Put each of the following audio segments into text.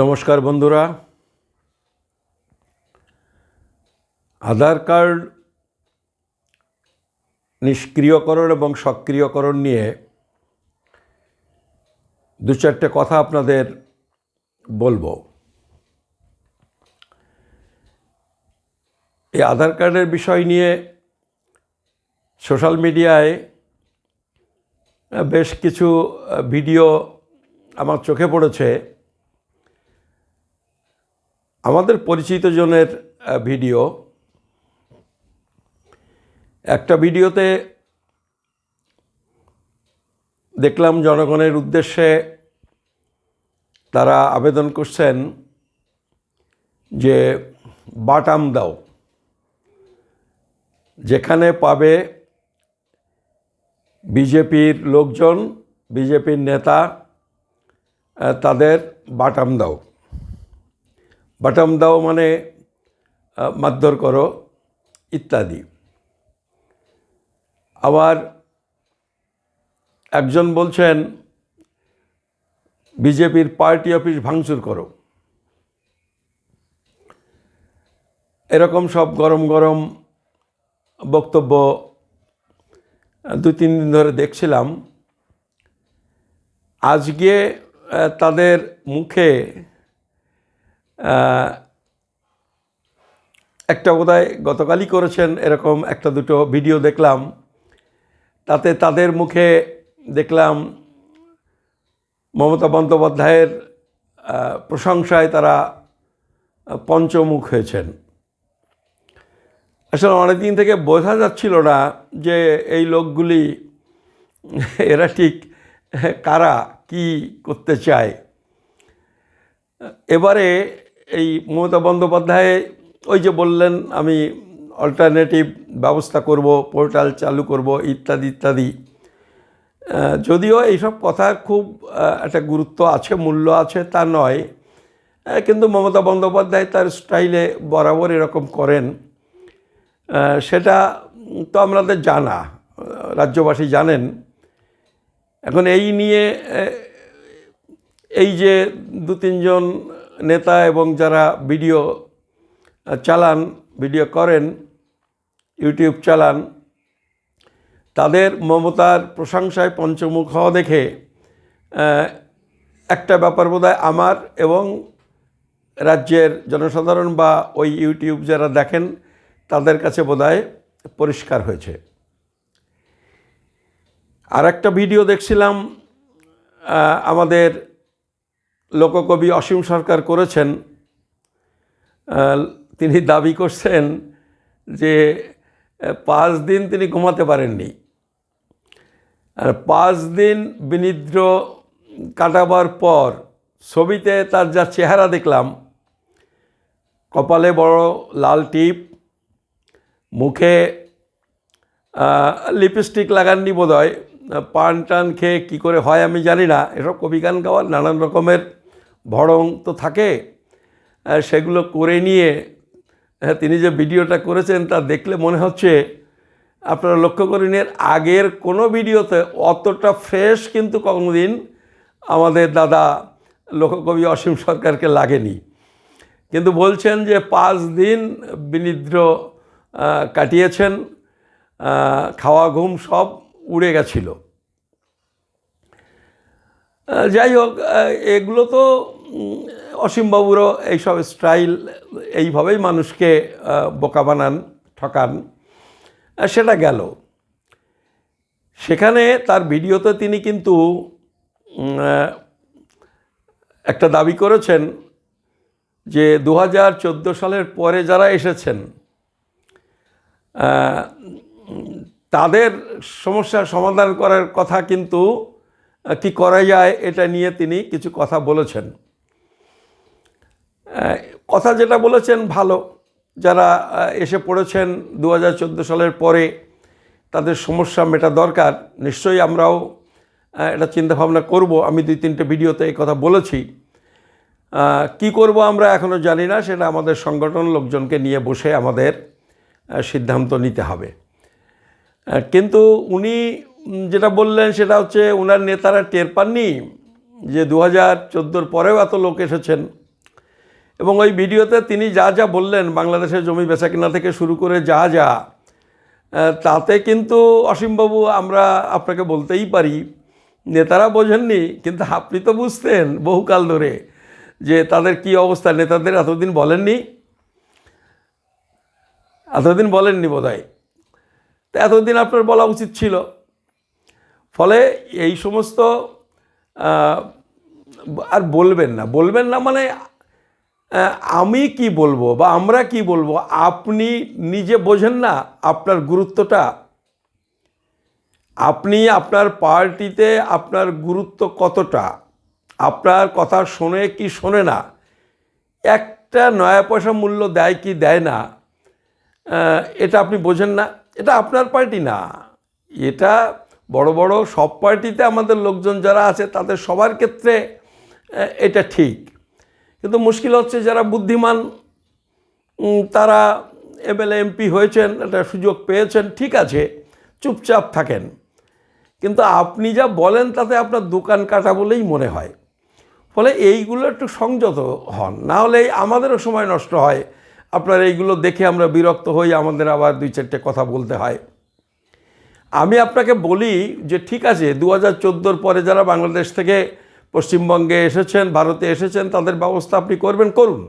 নমস্কার বন্ধুরা। আধার কার্ড নিষ্ক্রিয়করণ এবং সক্রিয়করণ নিয়ে দু চারটে কথা আপনাদের বলব। এই আধার কার্ডের বিষয় নিয়ে সোশ্যাল মিডিয়ায় বেশ কিছু ভিডিও আমার চোখে পড়েছে। আমাদের পরিচিত জনের ভিডিও। একটা ভিডিওতে দেখলাম জনগণের উদ্দেশ্যে তারা আবেদন করছেন যে বাটাম দাও, যেখানে পাবে বিজেপির লোকজন, বিজেপির নেতা তাদের বাটাম দাও। বাটাম দাও মানে মারধর করো, ইত্যাদি। আবার একজন বলছেন, বিজেপির পার্টি অফিস ভাঙচুর করো। এরকম সব গরম গরম বক্তব্য দু তিন দিন ধরে দেখছিলাম। আজকে তাদের মুখে একটা বোধহয় গতকালই করেছেন এরকম একটা দুটো ভিডিও দেখলাম। তাতে তাদের মুখে দেখলাম মমতা বন্দ্যোপাধ্যায়ের প্রশংসায় তারা পঞ্চমুখ হয়েছেন। আসলে অনেকদিন থেকে বোঝা যাচ্ছিল না যে এই লোকগুলি এরা ঠিক কারা, কি করতে চায়। এবারে এই মমতা বন্দ্যোপাধ্যায়, ওই যে বললেন, আমি অল্টারনেটিভ ব্যবস্থা করব পোর্টাল চালু করব, ইত্যাদি ইত্যাদি। যদিও এইসব কথার খুব একটা গুরুত্ব আছে, মূল্য আছে, তা নয়। কিন্তু মমতা বন্দ্যোপাধ্যায় তার স্টাইলে বরাবর এরকম করেন। সেটা তো আমাদের জানা, রাজ্যবাসী জানেন। এখন এই নিয়ে এই যে দু তিনজন নেতা এবং যারা ভিডিও চালান, ভিডিও করেন, ইউটিউব চালান, তাদের মমতার প্রশংসায় পঞ্চমুখ হওয়া দেখে একটা ব্যাপার বোধহয় আমার এবং রাজ্যের জনসাধারণ বা ওই ইউটিউব যারা দেখেন, তাদের কাছে বোধহয় পরিষ্কার হয়েছে। আর একটা ভিডিও দেখছিলাম আমাদের লোককবি অসীম সরকার করেছেন তিনি দাবি করছেন যে পাঁচ দিন তিনি ঘুমাতে পারেননি। আর পাঁচ দিন বিনিদ্র কাটাবার পর ছবিতে তার যা চেহারা দেখলাম, কপালে বড় লাল টিপ, মুখে লিপস্টিক লাগাননি বোধ হয় পান টান খেয়ে কী করে হয় আমি জানি না, এসব কবি গান গাওয়ার নানান রকমের ভড়ং তো থাকে সেগুলো করে নিয়ে তিনি যে ভিডিওটা করেছেন তা দেখলে মনে হচ্ছে আপনারা লক্ষ্য করেন এর আগের কোনো ভিডিওতে অতটা ফ্রেশ কিন্তু কোনোদিন আমাদের দাদা লোককবি অসীম সরকারকে লাগেনি। কিন্তু বলছেন যে পাঁচ দিন বিনিদ্র কাটিয়েছেন খাওয়া ঘুম সব উড়ে গেছিল। যাই হোক এগুলো তো অসীমবাবুরও এইসব স্টাইল এইভাবেই মানুষকে বোকা বানান, ঠকান সেটা গেল। সেখানে তার ভিডিওতে তিনি কিন্তু একটা দাবি করেছেন যে দু হাজার চোদ্দ সালের পরে যারা এসেছেন তাদের সমস্যার সমাধান করার কথা কিন্তু কি করা যায় এটা নিয়ে তিনি কিছু কথা বলেছেন। কথা যেটা বলেছেন ভালো। যারা এসে পড়েছেন দু হাজার চোদ্দ সালের পরে, তাদের সমস্যা মেটা দরকার। নিশ্চয়ই আমরাও এটা চিন্তাভাবনা করব। আমি দুই তিনটে ভিডিওতে এই কথা বলেছি। কি করব আমরা এখনও জানি না, সেটা আমাদের সংগঠন লোকজনকে নিয়ে বসে আমাদের সিদ্ধান্ত নিতে হবে। কিন্তু উনি যেটা বললেন, সেটা হচ্ছে ওনার নেতারা টের পাননি যে দু হাজার পরেও এত লোক এসেছেন। এবং ওই ভিডিওতে তিনি যা যা বললেন বাংলাদেশের জমি বেচা কিনা থেকে শুরু করে যা যা তাতে কিন্তু অসীমবাবু আমরা আপনাকে বলতেই পারি, নেতারা বোঝেননি, কিন্তু আপনি তো বুঝতেন বহুকাল ধরে যে তাদের কি অবস্থা, নেতাদের এতদিন বলেননি? এতদিন বলেননি বোধ হয় তো এতদিন আপনার বলা উচিত ছিল। ফলে এই সমস্ত আর বলবেন না বলবেন না মানে আমি কি বলব বা আমরা কি বলব, আপনি নিজে বোঝেন না আপনার গুরুত্বটা। আপনি আপনার পার্টিতে আপনার গুরুত্ব কতটা? আপনার কথা শোনে কি শোনে না? একটা নয়া পয়সা মূল্য দেয় কি দেয় না? এটা আপনি বোঝেন না, এটা আপনার পার্টি না। এটা বড় বড় সব পার্টিতে আমাদের লোকজন যারা আছে তাদের সবার ক্ষেত্রে এটা ঠিক। কিন্তু মুশকিল হচ্ছে যারা বুদ্ধিমান তারা এমএলএ, এমপি হয়েছেন, একটা সুযোগ পেয়েছেন, ঠিক আছে, চুপচাপ থাকেন। কিন্তু আপনি যা বলেন তাতে আপনার দোকান কাটা বলেই মনে হয়। ফলে এইগুলো একটু সংযত হন, না হলে আমাদেরও সময় নষ্ট হয়। আপনার এইগুলো দেখে আমরা বিরক্ত হই, আমাদের আবার দুই চারটে কথা বলতে হয়। আমি আপনাকে বলি যে ঠিক আছে, দু হাজার পরে যারা বাংলাদেশ থেকে পশ্চিমবঙ্গে এসেছেন, ভারতে এসেছেন, তাদের ব্যবস্থা আপনি করবেন, করুন।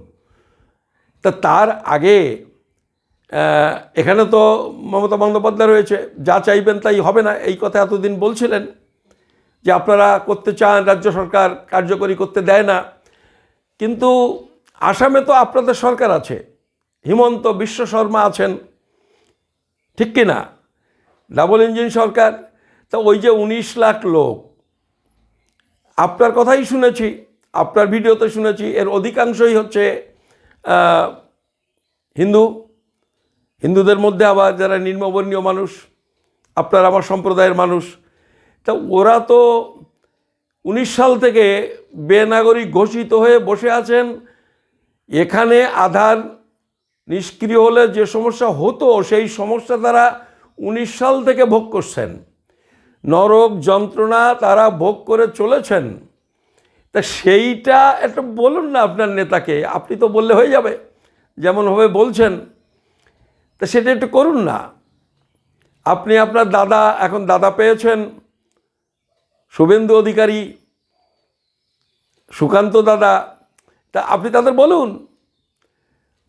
তা তার আগে এখানে তো মমতা বন্দ্যোপাধ্যায় রয়েছে, যা চাইবেন তাই হবে না, এই কথা এতদিন বলছিলেন যে আপনারা করতে চান, রাজ্য সরকার কার্যকরী করতে দেয় না। কিন্তু আসামে তো আপনাদের সরকার আছে, হিমন্ত বিশ্ব শর্মা আছেন, ঠিক কি না ডাবল ইঞ্জিন সরকার, তা ওই যে উনিশ লাখ লোক আপনার কথাই শুনেছি, আপনার ভিডিওতে শুনেছি, এর অধিকাংশই হচ্ছে হিন্দু। হিন্দুদের মধ্যে আবার যারা নিম্নবর্ণীয় মানুষ, আপনার আমার সম্প্রদায়ের মানুষ, তা ওরা তো উনিশ সাল থেকে বেনাগরিক ঘোষিত হয়ে বসে আছেন। এখানে আধার নিষ্ক্রিয় হলে যে সমস্যা হতো, সেই সমস্যা তারা উনিশ সাল থেকে ভোগ করছেন। নরক যন্ত্রণা তারা ভোগ করে চলেছেন। তা সেইটা একটু বলুন না আপনার নেতাকে, আপনি তো বললে হয়ে যাবে যেমনভাবে বলছেন। তা সেটা একটু করুন না। আপনি আপনার দাদা, এখন দাদা পেয়েছেন, শুভেন্দু অধিকারী, সুকান্ত দাদা, তা আপনি তাদের বলুন।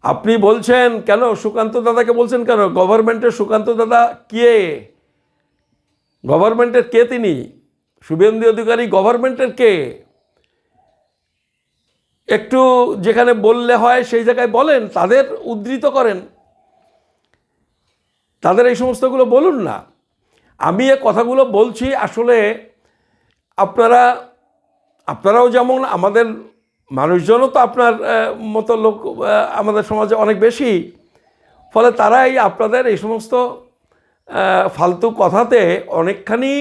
আপনি বলছেন কেন, সুকান্ত দাদাকে বলছেন কেন? গভর্নমেন্টের সুকান্ত দাদা কে? গভর্নমেন্টের কে তিনি? শুভেন্দু অধিকারী গভর্নমেন্টের কে? একটু যেখানে বললে হয় সেই জায়গায় বলেন, তাদের উদ্ধৃত করেন। তাদের এই সমস্তগুলো বলুন না। আমি এ কথাগুলো বলছি আসলে আপনারা, আপনারাও যেমন আমাদের মানুষজনও তো আপনার মতো লোক আমাদের সমাজে অনেক বেশি। ফলে তারাই আপনাদের এই সমস্ত ফালতু কথাতে অনেকখানি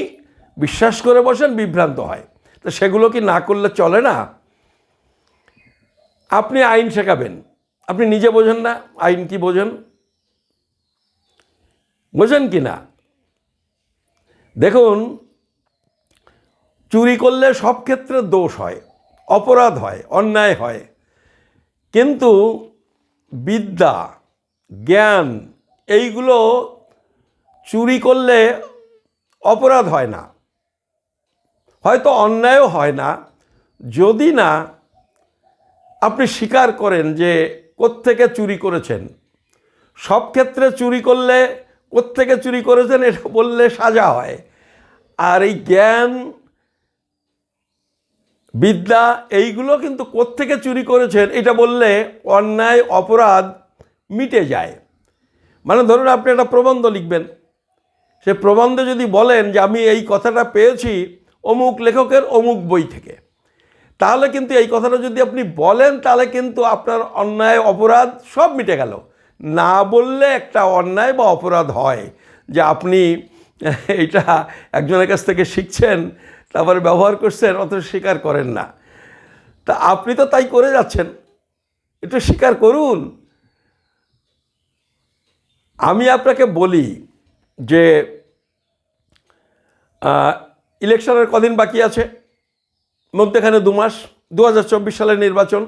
বিশ্বাস করে বসেন বিভ্রান্ত হয়। তো সেগুলো কি না করলে চলে না? আপনি আইন শেখাবেন। আপনি নিজে বোঝেন না, আইন কি বোঝেন? বোঝেন কি না? দেখুন, চুরি করলে সব ক্ষেত্রে দোষ হয়, অপরাধ হয়, অন্যায় হয়। কিন্তু বিদ্যা, জ্ঞান, এইগুলো চুরি করলে অপরাধ হয় না। হয়তো অন্যায়ও হয় না। যদি না, আপনি স্বীকার করেন যে কোত্থেকে চুরি করেছেন। সব ক্ষেত্রে চুরি করলে কোত্থেকে চুরি করেছেন এটা বললে সাজা হয়। আর এই জ্ঞান, বিদ্যা, এইগুলো কিন্তু কোত্থেকে চুরি করেছেন এটা বললে অন্যায়, অপরাধ মিটে যায়। মানে ধরুন আপনি একটা প্রবন্ধ লিখবেন। সে প্রবন্ধে যদি বলেন যে আমি এই কথাটা পেয়েছি অমুক লেখকের অমুক বই থেকে, তাহলে কিন্তু এই কথাটা যদি আপনি বলেন, তাহলে কিন্তু আপনার অন্যায়, অপরাধ সব মিটে গেল। না বললে একটা অন্যায় বা অপরাধ হয় যে আপনি এটা একজনের কাছ থেকে শিখছেন, তারপরে ব্যবহার করছেন অত স্বীকার করেন না। তা আপনি তো তাই করে যাচ্ছেন। একটু স্বীকার করুন। আমি আপনাকে বলি যে ইলেকশনের কদিন বাকি আছে, মধ্যেখানে দু মাস দু হাজার চব্বিশ সালের নির্বাচন।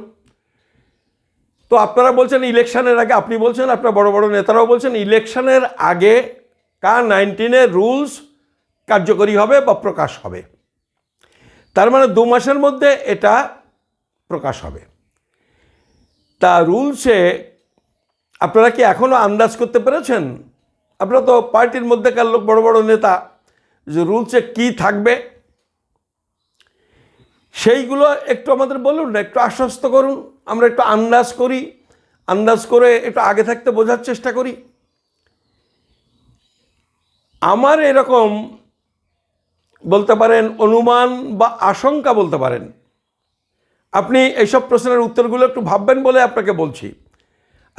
তো আপনারা বলছেন ইলেকশনের আগে, আপনি বলছেন, আপনার বড় বড় নেতারাও বলছেন, ইলেকশনের আগে কা নাইনটিনের রুলস কার্যকরী হবে বা প্রকাশ হবে। তার মানে দু মাসের মধ্যে এটা প্রকাশ হবে। তা রুলসে আপনারা কি এখনও আন্দাজ করতে পেরেছেন? আপনারা তো পার্টির মধ্যেকার লোক, বড় বড় নেতা, যে রুলসে কি থাকবে, সেইগুলো একটু আমাদের বলুন না, একটু আশ্বস্ত করুন, আমরা একটু আন্দাজ করি, আন্দাজ করে একটু আগে থাকতে বোঝার চেষ্টা করি। আমার এরকম বলতে পারেন, অনুমান বা আশঙ্কা বলতে পারেন। আপনি এইসব প্রশ্নের উত্তরগুলো একটু ভাববেন বলে আপনাকে বলছি।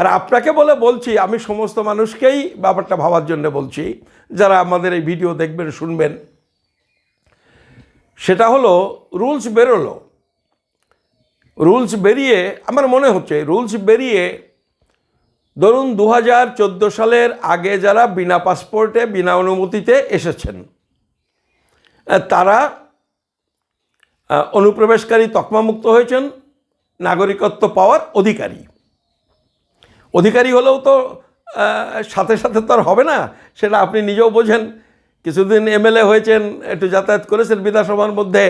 আর আপনাকে বলে বলছি, আমি সমস্ত মানুষকেই ব্যাপারটা ভাবার জন্য বলছি, যারা আমাদের এই ভিডিও দেখবেন, শুনবেন। সেটা হলো, রুলস বেরোলো। রুলস বেরিয়ে, আমার মনে হচ্ছে, রুলস বেরিয়ে, ধরুন দু হাজার চোদ্দ সালের আগে যারা বিনা পাসপোর্টে, বিনা অনুমতিতে এসেছেন তারা অনুপ্রবেশকারী তকমামুক্ত হয়েছেন, নাগরিকত্ব পাওয়ার অধিকারী। অধিকারী হলেও তো সাথে সাথে তো আর হবে না। সেটা আপনি নিজেও বোঝেন। কিছুদিন এমএলএ হয়েছেন, একটু যাতায়াত করেছেন বিধানসভার মধ্যে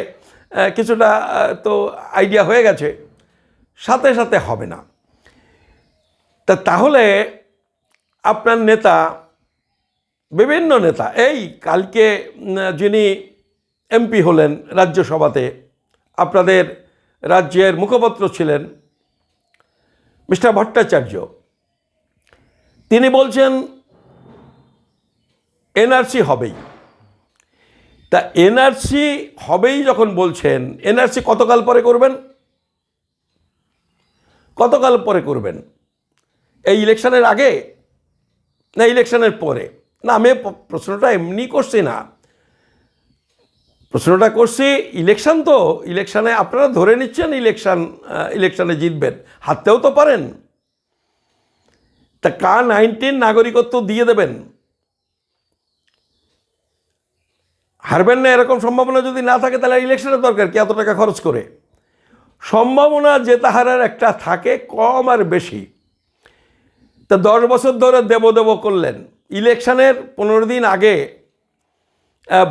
কিছুটা তো আইডিয়া হয়ে গেছে। সাথে সাথে হবে না। তা তাহলে আপনার নেতা, বিভিন্ন নেতা, এই কালকে যিনি এমপি হলেন রাজ্যসভাতে, আপনাদের রাজ্যের মুখপাত্র ছিলেন মিস্টার ভট্টাচার্য। তিনি বলছেন, এনআরসি হবেই। তা এনআরসি হবেই যখন বলছেন, এনআরসি কতকাল পরে করবেন? কতকাল পরে করবেন? এই ইলেকশনের আগে না ইলেকশনের পরে? না, আমি প্রশ্নটা এমনি করছি না। প্রশ্নটা করছি, ইলেকশন তো, ইলেকশনে আপনারা ধরে নিচ্ছেন ইলেকশন ইলেকশনে জিতবেন। হারতেও তো পারেন। তা কা নাইনটিন নাগরিকত্ব দিয়ে দেবেন? হারবেন না এরকম সম্ভাবনা যদি না থাকে, তাহলে ইলেকশনের দরকার কি? এত টাকা খরচ করে। সম্ভাবনা যে তাহারের একটা থাকে, কম আর বেশি। তা দশ বছর ধরে দেব দেব করলেন। ইলেকশনের পনেরো দিন আগে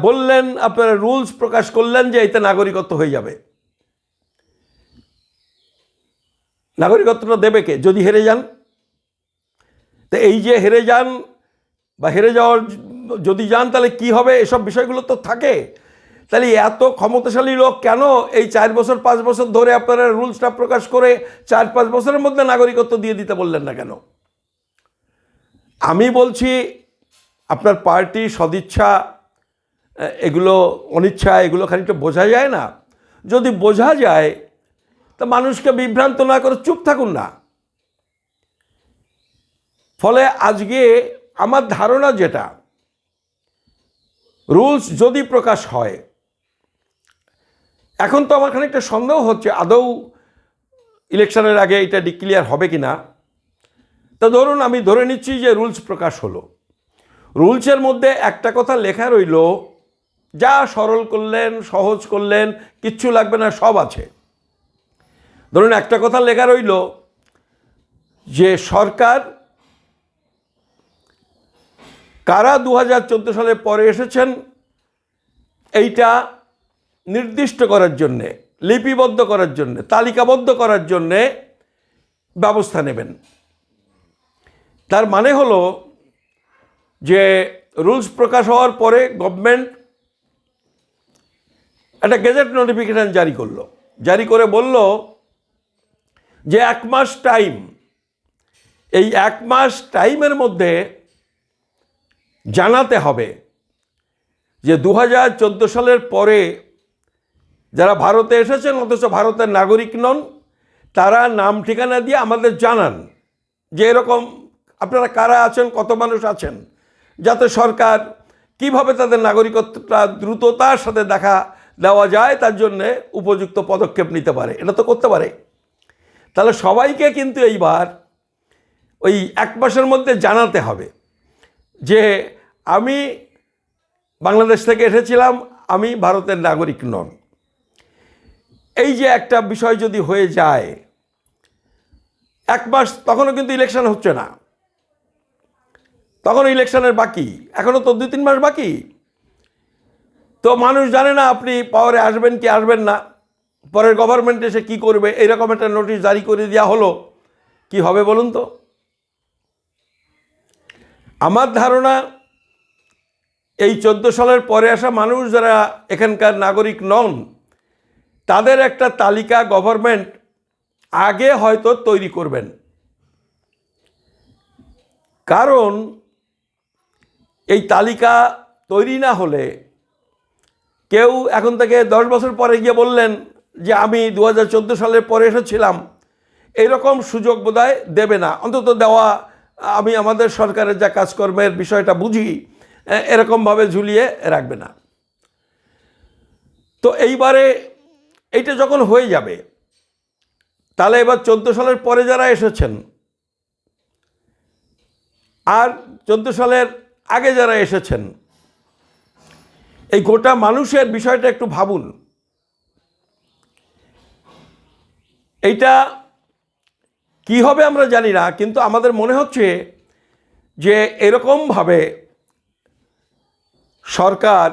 বললেন, আপনারা রুলস প্রকাশ করলেন যে এতে নাগরিকত্ব হয়ে যাবে। নাগরিকত্বটা দেবে কে? যদি হেরে যান। তো এই যে হেরে যান বা হেরে যাওয়ার যদি যান, তাহলে কি হবে? এসব বিষয়গুলো তো থাকে। তাহলে এত ক্ষমতাশালী লোক কেন এই চার বছর, পাঁচ বছর ধরে আপনারা রুলসটা প্রকাশ করে চার, পাঁচ বছরের মধ্যে নাগরিকত্ব দিয়ে দিতে বললেন না কেন? আমি বলছি, আপনার পার্টি সদিচ্ছা এগুলো অনিচ্ছা, এগুলো খানিকটা বোঝা যায় না। যদি বোঝা যায়, তা মানুষকে বিভ্রান্ত না করে চুপ থাকুন না। ফলে আজকে আমার ধারণা যেটা, রুলস যদি প্রকাশ হয়, এখন তো আমার খানিকটা সন্দেহ হচ্ছে আদৌ ইলেকশনের আগে এটা ডিক্লিয়ার হবে কি না তা ধরুন আমি ধরে নিচ্ছি যে রুলস প্রকাশ হলো। রুলসের মধ্যে একটা কথা লেখা রইল, যা সরল করলেন, সহজ করলেন, কিচ্ছু লাগবে না, সব আছে। ধরুন একটা কথা লেখা রইল যে সরকার কারা দু হাজার চোদ্দ সালে পরে এসেছেন, এইটা নির্দিষ্ট করার জন্যে, লিপিবদ্ধ করার জন্যে, তালিকাবদ্ধ করার জন্যে ব্যবস্থা নেবেন। তার মানে হলো যে রুলস প্রকাশ হওয়ার পরে গভর্নমেন্ট একটা গেজেট নোটিফিকেশান জারি করল। জারি করে বলল যে এক মাস টাইম, এই এক মাস টাইমের মধ্যে জানাতে হবে যে দু হাজার চোদ্দ সালের পরে যারা ভারতে এসেছেন, অথচ ভারতের নাগরিক নন, তারা নাম ঠিকানা দিয়ে আমাদের জানান যে এরকম আপনারা কারা আছেন, কত মানুষ আছেন, যাতে সরকার কীভাবে তাদের নাগরিকত্বটা দ্রুততার সাথে দেখা দেওয়া যায়, তার জন্যে উপযুক্ত পদক্ষেপ নিতে পারে। এটা তো করতে পারে। তাহলে সবাইকে কিন্তু এইবার ওই এক মাসের মধ্যে জানাতে হবে। যে আমি বাংলাদেশ থেকে এসেছিলাম, আমি ভারতের নাগরিক নন। এই যে একটা বিষয় যদি হয়ে যায়, এক মাস তখনও কিন্তু ইলেকশন হচ্ছে না। তখনও ইলেকশনের বাকি, এখনও তো দুই তিন মাস বাকি। তো মানুষ জানে না আপনি পাওয়ারে আসবেন কি আসবেন না। পরের গভর্নমেন্ট এসে কী করবে এইরকম একটা নোটিশ জারি করে দেওয়া হলো, কি হবে বলুন তো? আমার ধারণা এই চোদ্দ সালের পরে আসা মানুষ যারা এখানকার নাগরিক নন, তাদের একটা তালিকা গভর্নমেন্ট আগে হয়তো তৈরি করবেন। কারণ এই তালিকা তৈরি না হলে কেউ এখন থেকে দশ বছর পরে গিয়ে বললেন যে আমি দু হাজার চোদ্দ সালের পরে এসেছিলাম, এইরকম সুযোগ বোধহয় দেবে না। অন্তত দেওয়া আমি আমাদের সরকারের যা কাজকর্মের বিষয়টা বুঝি এরকমভাবে ঝুলিয়ে রাখবে না। তো এইবারে এইটা যখন হয়ে যাবে, তাহলে এবার চোদ্দ সালের পরে যারা এসেছেন, আর চোদ্দ সালের আগে যারা এসেছেন, এই গোটা মানুষের বিষয়টা একটু ভাবুন। এইটা কি হবে আমরা জানি না, কিন্তু আমাদের মনে হচ্ছে যে এরকমভাবে সরকার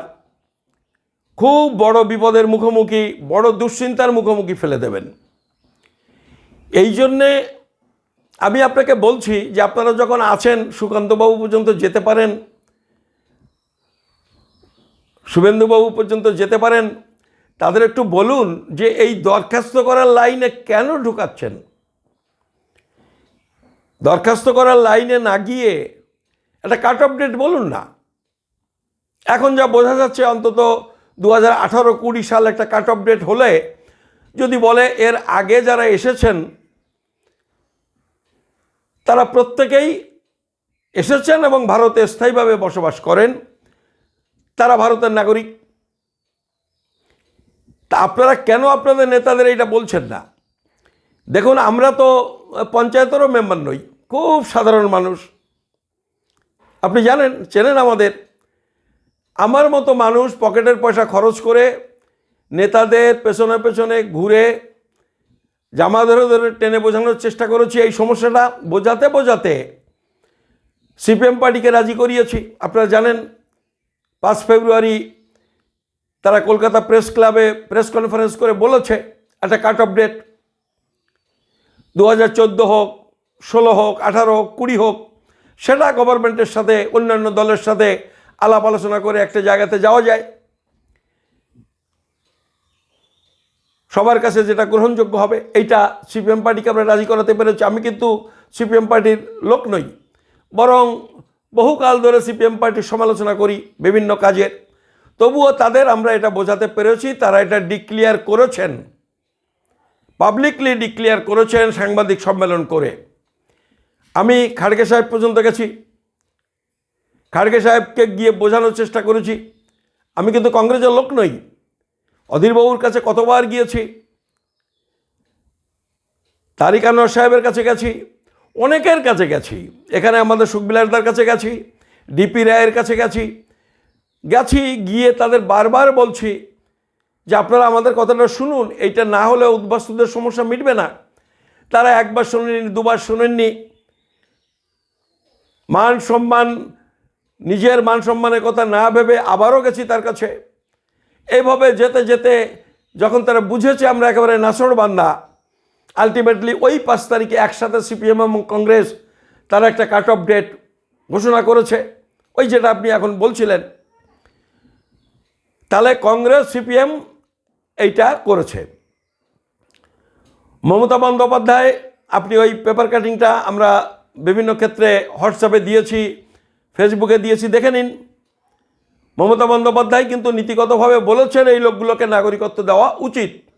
খুব বড় বিপদের মুখোমুখি, বড় দুশ্চিন্তার মুখোমুখি ফেলে দেবেন। এই জন্যে আমি আপনাকে বলছি যে আপনারা যখন আছেন, সুকান্তবাবু পর্যন্ত যেতে পারেন, শুভেন্দুবাবু পর্যন্ত যেতে পারেন, তাদের একটু বলুন যে এই দরখাস্ত করার লাইনে কেন ঢুকাচ্ছেন? দরখাস্ত করার লাইনে না গিয়ে একটা কাট অফ ডেট বলুন না। এখন যা বোঝা যাচ্ছে, অন্তত দু হাজার আঠারো কুড়ি সাল একটা কাট অফ ডেট হলে যদি বলে এর আগে যারা এসেছেন, তারা প্রত্যেকেই এসেছেন এবং ভারতে স্থায়ীভাবে বসবাস করেন। তারা ভারতের নাগরিক। তা আপনারা কেন আপনাদের নেতাদের এটা বলছেন না? দেখুন, আমরা তো পঞ্চায়েতেরও মেম্বার নই। খুব সাধারণ মানুষ। আপনি জানেন, চেনেন আমাদের? আমার মতো মানুষ পকেটের পয়সা খরচ করে নেতাদের পেছনে পেছনে ঘুরে জামা ধরে ধরে টেনে বোঝানোর চেষ্টা করেছি, এই সমস্যাটা বোঝাতে বোঝাতে সিপিএম পার্টিকে রাজি করিয়েছি। আপনারা জানেন, পাঁচ ফেব্রুয়ারি তারা কলকাতা প্রেস ক্লাবে প্রেস কনফারেন্স করে বলেছে, একটা কাট অফ ডেট। দু হাজার চোদ্দ হোক ষোলো হোক, আঠারো হোক, কুড়ি হোক, সেটা গভর্নমেন্টের সাথে, অন্যান্য দলের সাথে আলাপ আলোচনা করে একটা জায়গাতে যাওয়া যায়। সবার কাছে যেটা গ্রহণযোগ্য হবে, এইটা সিপিএম পার্টিকে আমরা রাজি করাতে পেরেছি। আমি কিন্তু সিপিএম পার্টির লোক নই, বরং বহুকাল ধরে সিপিএম পার্টির সমালোচনা করি বিভিন্ন কাজের। তবুও তাদের আমরা এটা বোঝাতে পেরেছি, তারা এটা ডিক্লিয়ার করেছেন। পাবলিকলি ডিক্লিয়ার করেছেন সাংবাদিক সম্মেলন করে। আমি খাড়গে সাহেব পর্যন্ত গেছি। খাড়গে সাহেবকে গিয়ে বোঝানোর চেষ্টা করেছি। আমি কিন্তু কংগ্রেসের লোক নই। অধীরবাবুর কাছে কতবার গিয়েছি। তারিক আনোয়ার সাহেবের কাছে গেছি। অনেকের কাছে গেছি। এখানে আমাদের সুখবিলাসদার কাছে গেছি। ডিপি রায়ের কাছে গেছি। গেছি, গিয়ে তাদের বারবার বলছি যে আপনারা আমাদের কথাটা শুনুন। এইটা না হলে উদ্বাস্তুদের সমস্যা মিটবে না। তারা একবার শোনেননি, দুবার শোনেননি। মান সম্মান, নিজের মান সম্মানের কথা না ভেবে আবারও গেছি তার কাছে। এইভাবে যেতে যেতে যখন তারা বুঝেছে আমরা একেবারে নাসর বান্দা আলটিমেটলি ওই পাঁচ তারিখে একসাথে সিপিএম এবং কংগ্রেস তারা একটা কাট অফ ডেট ঘোষণা করেছে। ওই যেটা আপনি এখন বলছিলেন, তাহলে কংগ্রেস, সিপিএম এইটা করেছে। মমতা বন্দ্যোপাধ্যায়, আপনি ওই পেপার কাটিংটা আমরা বিভিন্ন ক্ষেত্রে হোয়াটসঅ্যাপে দিয়েছি, ফেসবুকে দিয়েছি, দেখে নিন। মমতা বন্দ্যোপাধ্যায় কিন্তু নীতিগতভাবে বলেছেন এই লোকগুলোকে নাগরিকত্ব দেওয়া উচিত।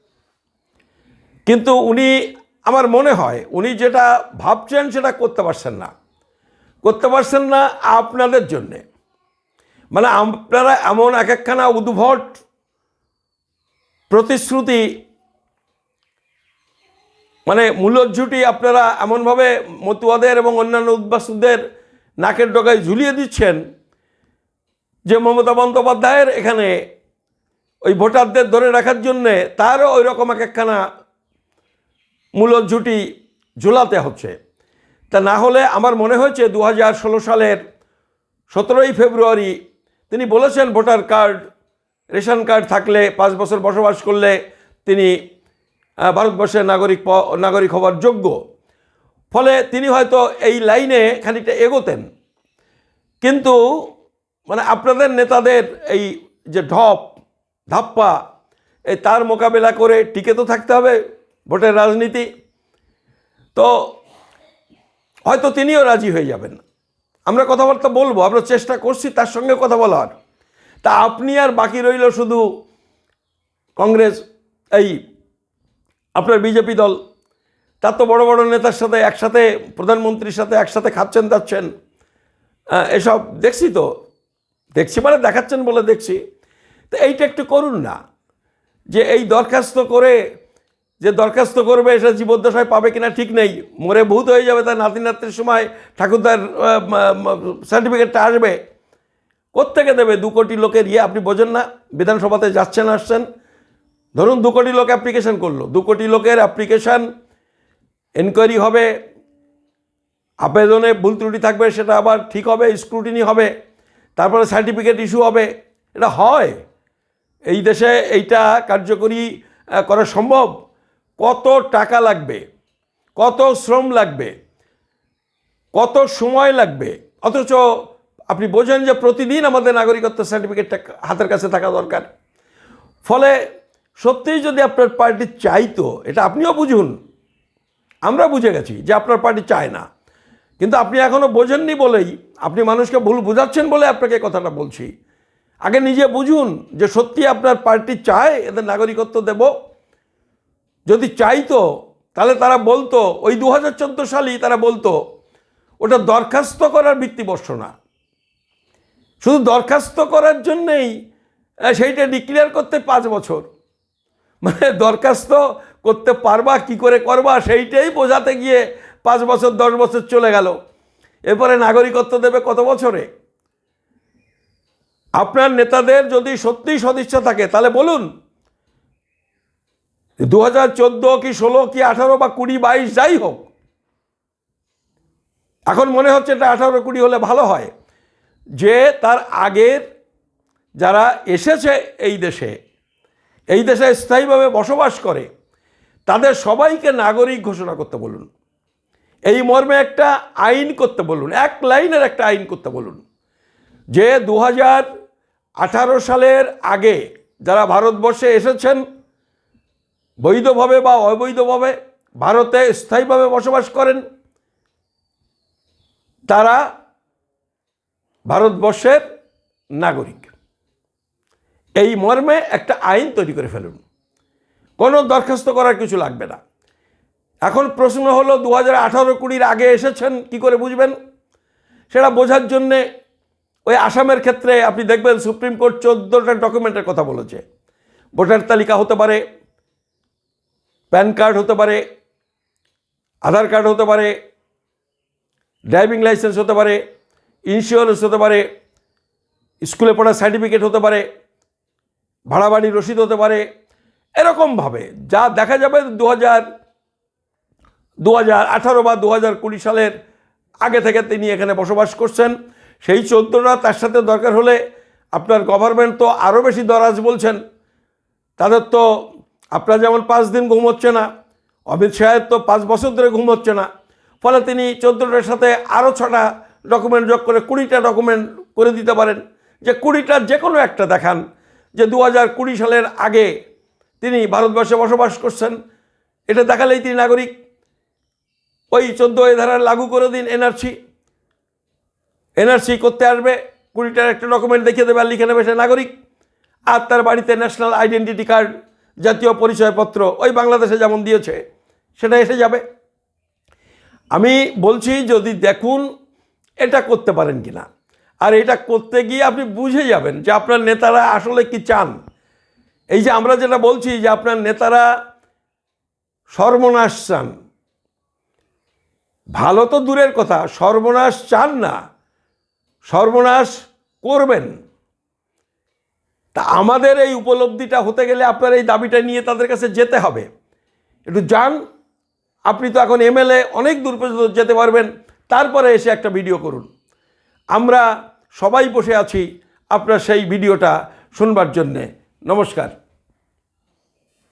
কিন্তু উনি, আমার মনে হয়, উনি যেটা ভাবছেন সেটা করতে পারছেন না। করতে পারছেন না আপনাদের জন্যে। মানে আপনারা এমন এক একখানা উদ্ভট প্রতিশ্রুতি মানে মূল্যঝুটি আপনারা এমনভাবে মতুয়াদের এবং অন্যান্য উদ্বাস্তুদের নাকের ডগায় ঝুলিয়ে দিচ্ছেন যে মমতা বন্দ্যোপাধ্যায়ের এখানে ওই ভোটারদের ধরে রাখার জন্যে তারও ওই রকম এক একখানা মূল্যঝুটি ঝোলাতে হচ্ছে। তা না হলে আমার মনে হয়েছে দু হাজার ষোলো সালের সতেরোই ফেব্রুয়ারি তিনি বলেছেন ভোটার কার্ড, রেশন কার্ড থাকলে, পাঁচ বছর বসবাস করলে তিনি ভারতবর্ষের নাগরিক নাগরিক হওয়ার যোগ্য। ফলে তিনি হয়তো এই লাইনে খানিকটা এগোতেন। কিন্তু মানে আপনাদের নেতাদের এই যে ঢপ, ধাপ্পা, এই তার মোকাবেলা করে টিকে তো থাকতে হবে ভোটের রাজনীতি। তো হয়তো তিনিও রাজি হয়ে যাবেন। আমরা কথাবার্তা বলব, আমরা চেষ্টা করছি তার সঙ্গে কথা বলার। তা আপনি আর বাকি রইল শুধু কংগ্রেস, এই আপনার বিজেপি দল, তার তো বড় বড় নেতার সাথে একসাথে, প্রধানমন্ত্রীর সাথে একসাথে খাচ্ছেন, দাচ্ছেন এসব দেখছি তো। দেখছি মানে দেখাচ্ছেন বলে দেখছি। তো এইটা একটু করুন না, যে এই দরখাস্ত করে, যে দরখাস্ত করবে, সেটা জীবদ্দশায় পাবে কিনা ঠিক নেই। মরে ভূত হয়ে যাবে তার নাতি নাতির সময়, ঠাকুরদার সার্টিফিকেটটা আসবে। কোত্থেকে দেবে? দু কোটি লোকের ইয়ে আপনি বোঝেন না, বিধানসভাতে যাচ্ছেন, আসছেন। ধরুন দু কোটি লোক অ্যাপ্লিকেশন করল। দু কোটি লোকের অ্যাপ্লিকেশান এনকোয়ারি হবে, আবেদনে ভুল ত্রুটি থাকবে, সেটা আবার ঠিক হবে স্ক্রুটিনি হবে, তারপরে সার্টিফিকেট ইস্যু হবে। এটা হয়। এই দেশে এইটা কার্যকরী করা সম্ভব। কত টাকা লাগবে? কত শ্রম লাগবে? কত সময় লাগবে? অথচ আপনি বোঝেন যে প্রতিদিন আমাদের নাগরিকত্ব সার্টিফিকেটটা হাতের কাছে থাকা দরকার। ফলে সত্যিই যদি আপনার পার্টি চাইতো, এটা আপনিও বুঝুন, আমরা বুঝে গেছি যে আপনার পার্টি চায় না। কিন্তু আপনি এখনও বোঝেননি বলেই, আপনি মানুষকে ভুল বুঝাচ্ছেন বলে আপনাকে কথাটা বলছি। আগে নিজে বুঝুন যে সত্যি আপনার পার্টি চায়, এদের নাগরিকত্ব দেব। যদি চাইতো, তাহলে তারা বলতো, ওই দু হাজার চোদ্দ সালেই তারা বলতো, ওটা দরখাস্ত করার ভিত্তিবর্ষ না। শুধু দরখাস্ত করার জন্যেই সেইটা ডিক্লেয়ার করতে পাঁচ বছর। মানে দরখাস্ত করতে পারবা, কি করে করবা, সেইটাই বোঝাতে গিয়ে পাঁচ বছর, দশ বছর চলে গেল। এরপরে নাগরিকত্ব দেবে কত বছরে? আপনার নেতাদের যদি সত্যিই সদিচ্ছা থাকে, তাহলে বলুন দু হাজার চোদ্দ কি ষোলো কি আঠারো বা কুড়ি বাইশ যাই হোক, এখন মনে হচ্ছে এটা আঠারো কুড়ি হলে ভালো হয়। যে তার আগের যারা এসেছে এই দেশে এই দেশে স্থায়ীভাবে বসবাস করে, তাদের সবাইকে নাগরিক ঘোষণা করতে বলুন। এই মর্মে একটা আইন করতে বলুন, এক লাইনের একটা আইন করতে বলুন। যে দু হাজার আঠারো সালের আগে যারা ভারতবর্ষে এসেছেন, বৈধভাবে বা অবৈধভাবে ভারতে স্থায়ীভাবে বসবাস করেন, তারা ভারতবর্ষের নাগরিক। এই মর্মে একটা আইন তৈরি করে ফেলুন। কোনো দরখাস্ত করার কিছু লাগবে না। এখন প্রশ্ন হলো দু হাজার আঠারো কুড়ির আগে এসেছেন, কি করে বুঝবেন? সেটা বোঝার জন্যে ওই আসামের ক্ষেত্রে আপনি দেখবেন সুপ্রিম কোর্ট চোদ্দোটা ডকুমেন্টের কথা বলেছে। ভোটার তালিকা হতে পারে, প্যান কার্ড হতে পারে, আধার কার্ড হতে পারে, ড্রাইভিং লাইসেন্স হতে পারে, ইন্স্যুরেন্স হতে পারে, স্কুলে পড়ার সার্টিফিকেট হতে পারে ভাড়া বাড়ির রসিদ হতে পারে, এরকমভাবে যা দেখা যাবে দু হাজার দু হাজার আঠারো বা দু হাজার কুড়ি সালের আগে থেকে তিনি এখানে বসবাস করছেন। সেই চোদ্দোটা তার সাথে দরকার হলে আপনার গভর্নমেন্ট তো আরও বেশি দরাজ বলছেন। তাদের তো আপনার যেমন পাঁচ দিন ঘুম হচ্ছে না, অমিত শাহের তো পাঁচ বছর ধরে ঘুম হচ্ছে না। ফলে তিনি চোদ্দোটার সাথে আরও ছটা ডকুমেন্ট যোগ করে কুড়িটা ডকুমেন্ট করে দিতে পারেন। যে কুড়িটা যে কোনো একটা দেখান যে দু কুড়ি সালের আগে তিনি ভারতবর্ষে বসবাস করছেন, এটা দেখালেই তিনি নাগরিক। ওই চোদ্দ এ ধারা লাগু করে দিন এনআরসি। এনআরসি করতে আসবে, কুড়িটার একটা ডকুমেন্ট দেখিয়ে দেবে আর লিখে নেবে সে নাগরিক। আর তার বাড়িতে ন্যাশনাল আইডেন্টিটি কার্ড জাতীয় পরিচয়পত্র, ওই বাংলাদেশে যেমন দিয়েছে, সেটা এসে যাবে। আমি বলছি, যদি দেখুন, এটা করতে পারেন কিনা। আর এটা করতে গিয়ে আপনি বুঝে যাবেন যে আপনার নেতারা আসলে কি চান। এই যে আমরা যেটা বলছি যে আপনার নেতারা সর্বনাশ চান। ভালো তো দূরের কথা, সর্বনাশ চান না, সর্বনাশ করবেন। তা আমাদের এই উপলব্ধিটা হতে গেলে আপনার এই দাবিটা নিয়ে তাদের কাছে যেতে হবে। একটু যান, আপনি তো এখন এমএলএ, অনেক দূর পর্যন্ত যেতে পারবেন। তারপরে এসে একটা ভিডিও করুন। আমরা সবাই বসে আছি আপনার সেই ভিডিওটা শুনবার জন্যে। নমস্কার।